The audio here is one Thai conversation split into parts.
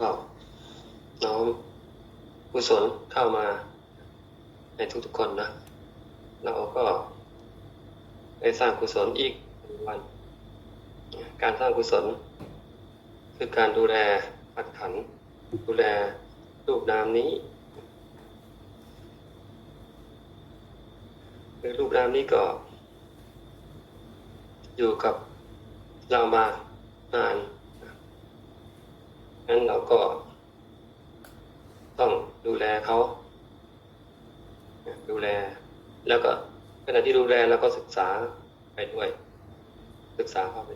ก็น้อมกุศลเข้ามาในทุกๆคนนะเราก็ได้สร้างกุศลอีกวัน การสร้างกุศล คือการดูแลปัดขัน ดูแลรูปนามนี้คือรูปนามนี้ก็ อยู่กับเรามานาน งั้นเราก็ ต้องดูแลเขาดูแล แล้วก็ขณะที่ดูแลเราก็ศึกษาไปด้วย ศึกษาเข้าไป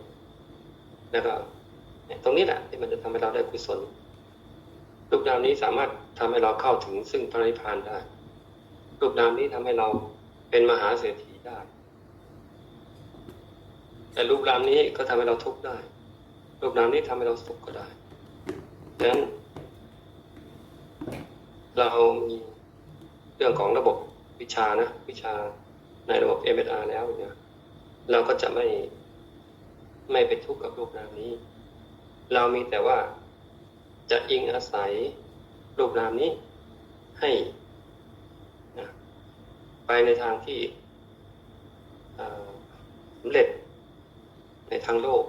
แล้วก็ตรงนี้แหละที่มันจะทำให้เราได้กุศลรูปนามนี้สามารถทำให้เราเข้าถึงซึ่งพระนิพพานได้รูปนามนี้ทำให้เราเป็นมหาเศรษฐีได้ แต่รูปนามนี้ก็ทำให้เราทุกข์ได้ รูปนามนี้ทำให้เราสุขก็ได้ ดังนั้น เรามีเรื่องของระบบวิชานะ วิชาในระบบ MSR แล้วเนี่ยเราก็จะไม่ไม่ไปทุกข์กับรูปนามนี้ เรามีแต่ว่าจะอิงอาศัยรูปนามนี้ให้นะไปในทางที่สำเร็จในทางโลก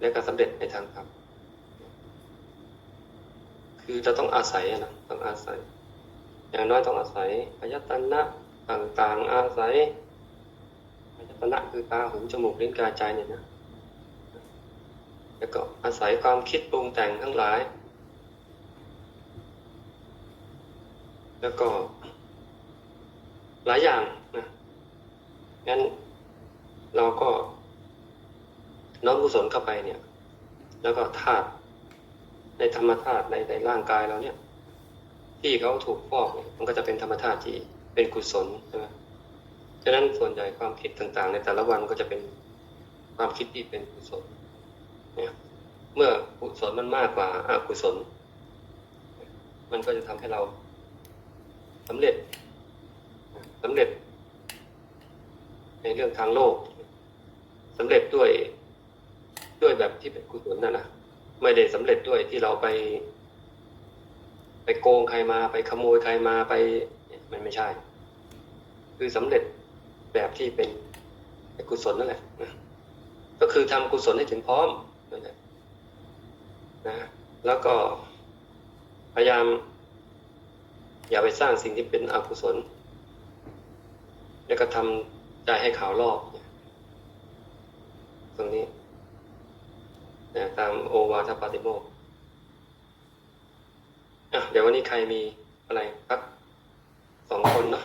และก็สำเร็จในทางธรรม คือเราต้องอาศัยอะนะต้องอาศัย อย่างน้อยต้องอาศัยอายตนะต่างๆ อาศัยอายตนะคือตาหูจมูกลิ้นกายใจเนี่ยนะแล้วก็อาศัยความคิดปรุงแต่งทั้งหลาย แล้วก็ หลายอย่างนะงั้นเราก็น้อมกุศลเข้าไปเนี่ย แล้วก็ธาตุ ในธรรมธาตุในในร่างกายเราเนี่ย ที่เขาถูกฟอกเนี่ยมันก็จะเป็นธรรมธาตุที่เป็นกุศลใช่ไหมฉะนั้นส่วนใหญ่ความคิดต่างๆ ในแต่ละวันก็จะเป็นความคิดที่เป็นกุศลเนี่ยเมื่อกุศลมันมากกว่าอกุศล มันก็จะทำให้เราสำเร็จสำเร็จ ในเรื่องทางโลกสำเร็จด้วยด้วยแบบที่เป็นกุศลนั่นนะ ไม่ได้สำเร็จด้วยที่เราไป ไปโกงใครมาไปขโมยใครมาไป มันไม่ใช่ คือสำเร็จแบบที่เป็นกุศลนั่นแหละนะก็คือทำกุศลให้ถึงพร้อมนั่นแหละนะแล้วก็พยายาม อย่าไปสร้างสิ่งที่เป็นอกุศล แล้วก็ทำใจให้ขาวรอบตรงนี้ นะตามโอวาทปาติโมกอะเดี๋ยววันนี้ใครมีอะไรครับสองคนเนาะ